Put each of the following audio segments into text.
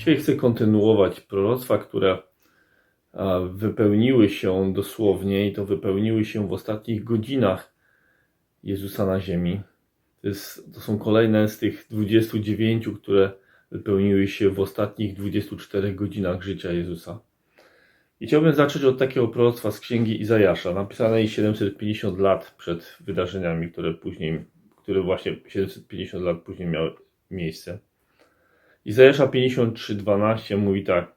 Dzisiaj chcę kontynuować proroctwa, które wypełniły się dosłownie i to wypełniły się w ostatnich godzinach Jezusa na ziemi. To, jest, to są kolejne z tych 29, które wypełniły się w ostatnich 24 godzinach życia Jezusa. I chciałbym zacząć od takiego proroctwa z księgi Izajasza, napisanej 750 lat przed wydarzeniami, które później, które właśnie 750 lat później miały miejsce. Izajasza 53:12 mówi tak: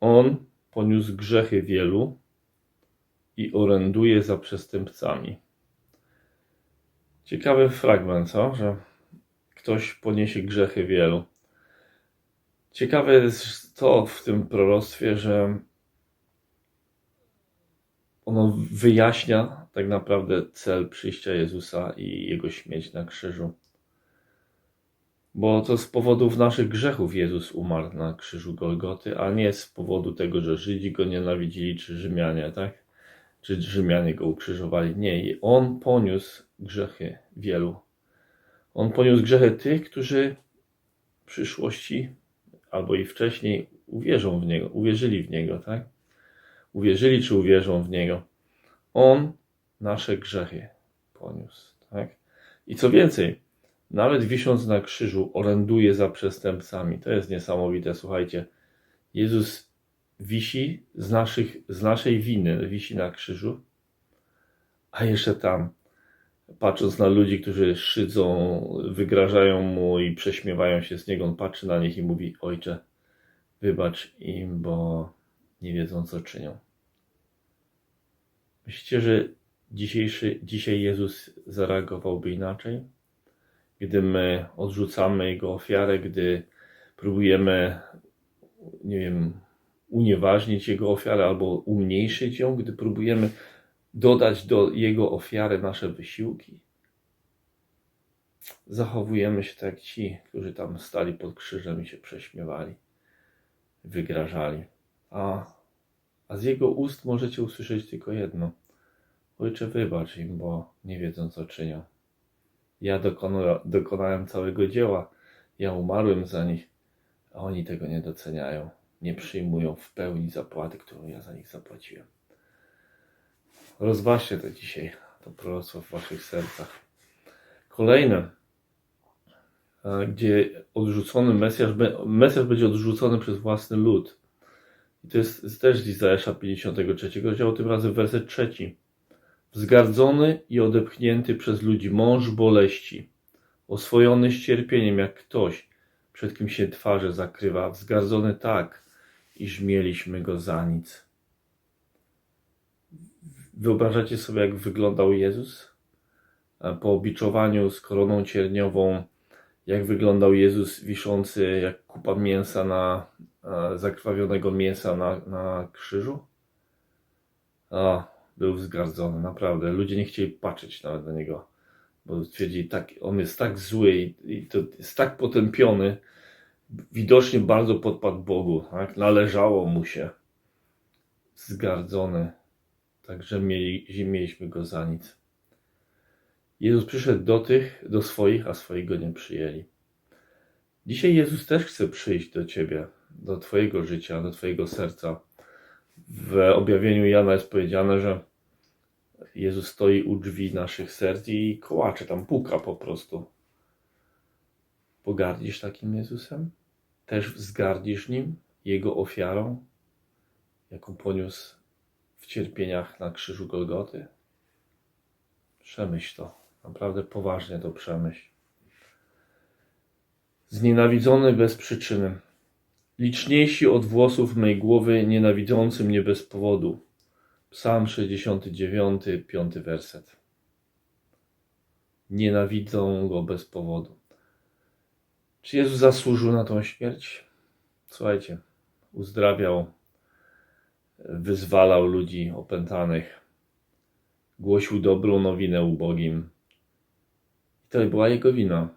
On poniósł grzechy wielu i oręduje za przestępcami. Ciekawy fragment, co? Że ktoś poniesie grzechy wielu. Ciekawe jest to w tym proroctwie, że ono wyjaśnia tak naprawdę cel przyjścia Jezusa i jego śmierć na krzyżu. Bo to z powodów naszych grzechów Jezus umarł na krzyżu Golgoty, a nie z powodu tego, że Żydzi go nienawidzili, czy Rzymianie, tak? Czy Rzymianie go ukrzyżowali. Nie, on poniósł grzechy wielu. On poniósł grzechy tych, którzy w przyszłości albo i wcześniej uwierzą w Niego, uwierzyli w Niego, tak? Uwierzyli czy uwierzą w Niego. On nasze grzechy poniósł, tak? I co więcej, nawet wisząc na krzyżu, oręduje za przestępcami. To jest niesamowite, słuchajcie. Jezus wisi z, naszych, z naszej winy, wisi na krzyżu, a jeszcze tam, patrząc na ludzi, którzy szydzą, wygrażają mu i prześmiewają się z niego, on patrzy na nich i mówi: Ojcze, wybacz im, bo nie wiedzą, co czynią. Myślicie, że dzisiejszy, dzisiaj Jezus zareagowałby inaczej? Gdy my odrzucamy Jego ofiarę, gdy próbujemy, nie wiem, unieważnić Jego ofiarę albo umniejszyć ją, gdy próbujemy dodać do Jego ofiary nasze wysiłki. Zachowujemy się tak jak ci, którzy tam stali pod krzyżem i się prześmiewali, wygrażali. A, a z Jego ust możecie usłyszeć tylko jedno. Ojcze, wybacz im, bo nie wiedzą, co czynią. Ja dokona, dokonałem całego dzieła, ja umarłem za nich, a oni tego nie doceniają, nie przyjmują w pełni zapłaty, którą ja za nich zapłaciłem. Rozważcie to dzisiaj, to proroctwo w waszych sercach. Kolejne, gdzie odrzucony Mesjasz, Mesjasz będzie odrzucony przez własny lud. I to jest też z Izajasza 53 rozdziału, tym razem werset trzeci. Wzgardzony i odepchnięty przez ludzi mąż boleści, oswojony z cierpieniem jak ktoś, przed kim się twarze zakrywa, wzgardzony tak, iż mieliśmy go za nic. Wyobrażacie sobie, jak wyglądał Jezus? Po obiczowaniu z koroną cierniową, jak wyglądał Jezus wiszący jak kupa mięsa na, zakrwawionego mięsa na, na krzyżu? A, był wzgardzony, naprawdę. Ludzie nie chcieli patrzeć nawet na niego, bo stwierdzili, tak, on jest tak zły i, i to jest tak potępiony, widocznie bardzo podpadł Bogu, tak? należało mu się. Zgardzony, także mieli, mieliśmy go za nic. Jezus przyszedł do tych, do swoich, a swoich go nie przyjęli. Dzisiaj Jezus też chce przyjść do Ciebie, do Twojego życia, do Twojego serca. W objawieniu Jana jest powiedziane, że Jezus stoi u drzwi naszych serc i kołacze tam, puka po prostu. Pogardzisz takim Jezusem? Też wzgardzisz Nim, Jego ofiarą, jaką poniósł w cierpieniach na krzyżu Golgoty? Przemyśl to. Naprawdę poważnie to przemyśl. Znienawidzony bez przyczyny. Liczniejsi od włosów mej głowy, nienawidzący mnie bez powodu. Psalm 69, 5 werset. Nienawidzą go bez powodu. Czy Jezus zasłużył na tą śmierć? Słuchajcie, uzdrawiał, wyzwalał ludzi opętanych, głosił dobrą nowinę ubogim. I to była jego wina.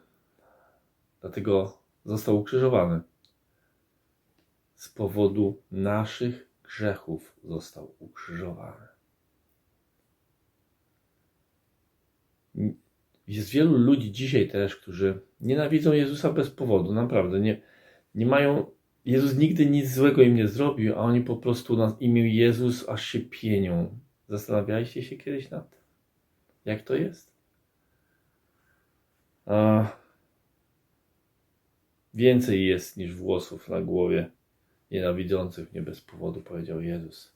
Dlatego został ukrzyżowany. Z powodu naszych grzechów został ukrzyżowany. Jest wielu ludzi dzisiaj też, którzy nienawidzą Jezusa bez powodu, naprawdę. Nie, nie mają Jezus nigdy nic złego im nie zrobił, a oni po prostu na imię Jezus aż się pienią. Zastanawialiście się kiedyś nad tym? Jak to jest? A... Więcej jest niż włosów na głowie nienawidzących mnie bez powodu, powiedział Jezus.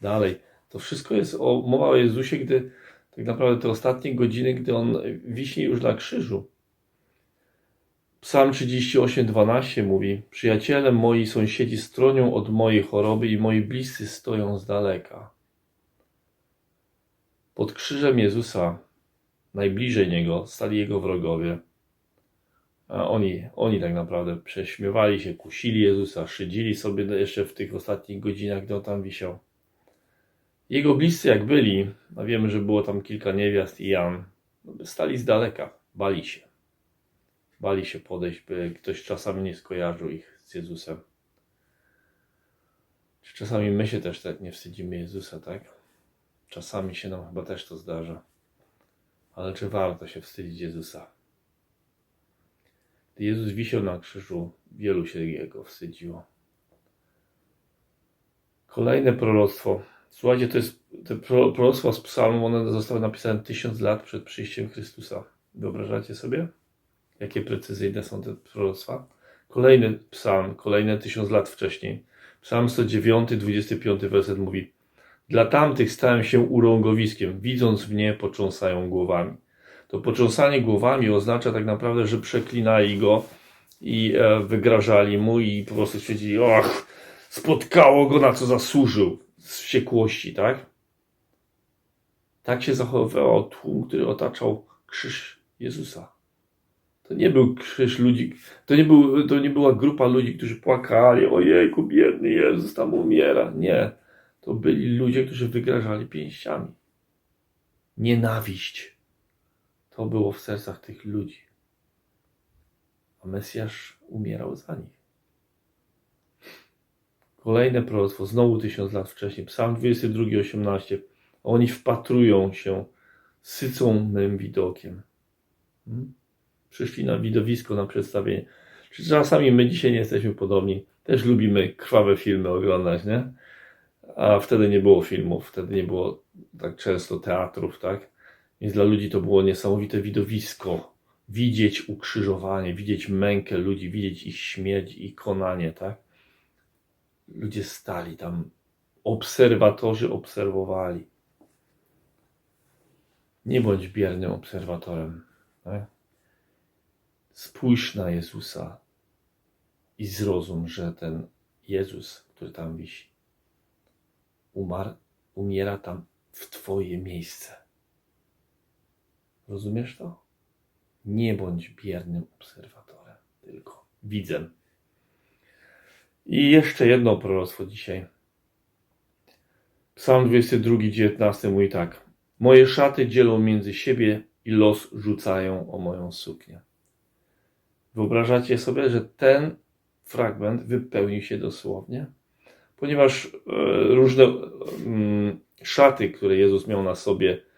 Dalej, to wszystko jest o, mowa o Jezusie, gdy tak naprawdę te ostatnie godziny, gdy On wisi już na krzyżu. Psalm 38, 12 mówi: Przyjaciele moi sąsiedzi stronią od mojej choroby i moi bliscy stoją z daleka. Pod krzyżem Jezusa, najbliżej Niego, stali Jego wrogowie. A oni, oni tak naprawdę prześmiewali się, kusili Jezusa, szydzili sobie jeszcze w tych ostatnich godzinach, gdy On tam wisiał. Jego bliscy jak byli, a wiemy, że było tam kilka niewiast i Jan, stali z daleka, bali się. Bali się podejść, by ktoś czasami nie skojarzył ich z Jezusem. Czy czasami my się też tak nie wstydzimy Jezusa, tak? Czasami się nam chyba też to zdarza. Ale czy warto się wstydzić Jezusa? Jezus wisiał na krzyżu, wielu się Jego wstydziło. Kolejne proroctwo. Słuchajcie, to jest te pro- proroctwa z psalmu, one zostały napisane tysiąc lat przed przyjściem Chrystusa. Wyobrażacie sobie? Jakie precyzyjne są te proroctwa? Kolejny psalm, kolejne tysiąc lat wcześniej. Psalm 109, 25 werset mówi Dla tamtych stałem się urągowiskiem, widząc mnie potrząsają głowami. To potrząsanie głowami oznacza tak naprawdę, że przeklinali go i e, wygrażali mu i po prostu stwierdzili, och, spotkało go na co zasłużył z wściekłości, tak? Tak się zachowywał tłum, który otaczał krzyż Jezusa. To nie był krzyż ludzi, to nie, był, to nie była grupa ludzi, którzy płakali, ojejku, biedny Jezus tam umiera. Nie. To byli ludzie, którzy wygrażali pięściami. Nienawiść. To było w sercach tych ludzi. A Mesjasz umierał za nich. Kolejne proroctwo, znowu tysiąc lat wcześniej, Psalm 22, 18. Oni wpatrują się, sycą mym widokiem. Hmm? Przyszli na widowisko, na przedstawienie. Czy czasami my dzisiaj nie jesteśmy podobni? Też lubimy krwawe filmy oglądać, nie? A wtedy nie było filmów, wtedy nie było tak często teatrów, tak? Więc dla ludzi to było niesamowite widowisko. Widzieć ukrzyżowanie, widzieć mękę ludzi, widzieć ich śmierć i konanie, tak? Ludzie stali tam, obserwatorzy obserwowali. Nie bądź biernym obserwatorem. Tak? Spójrz na Jezusa i zrozum, że ten Jezus, który tam wisi, umarł, umiera tam w Twoje miejsce. Rozumiesz to? Nie bądź biernym obserwatorem, tylko widzem. I jeszcze jedno proroctwo dzisiaj. Psalm 22, 19 mówi tak. Moje szaty dzielą między siebie i los rzucają o moją suknię. Wyobrażacie sobie, że ten fragment wypełnił się dosłownie? Ponieważ e, różne mm, szaty, które Jezus miał na sobie,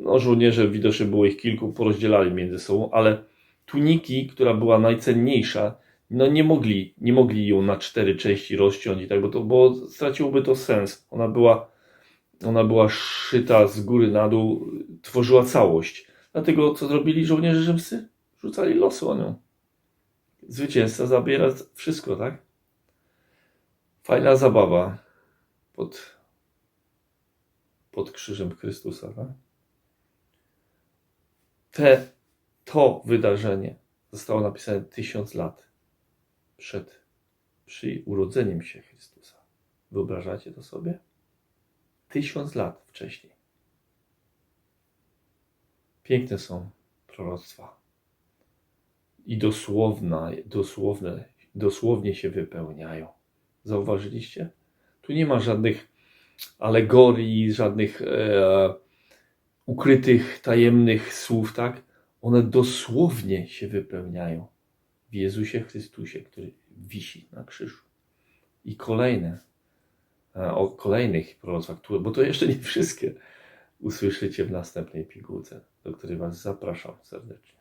no żołnierze widocznie było ich kilku, porozdzielali między sobą, ale tuniki, która była najcenniejsza, no nie mogli, nie mogli ją na cztery części rozciąć tak, bo to bo straciłoby to sens. Ona była, ona była szyta z góry na dół, tworzyła całość. Dlatego co zrobili żołnierze rzymscy? Rzucali losy o nią. Zwycięzca zabiera wszystko, tak? Fajna zabawa pod, pod krzyżem Chrystusa, tak? Te, to wydarzenie zostało napisane tysiąc lat przed przy urodzeniem się Chrystusa. Wyobrażacie to sobie? Tysiąc lat wcześniej. Piękne są proroctwa. I dosłowna, dosłowne, dosłownie się wypełniają. Zauważyliście? Tu nie ma żadnych alegorii, żadnych e, ukrytych, tajemnych słów, tak? One dosłownie się wypełniają w Jezusie Chrystusie, który wisi na krzyżu. I kolejne, o kolejnych proroctwach, bo to jeszcze nie wszystkie, usłyszycie w następnej pigułce, do której Was zapraszam serdecznie.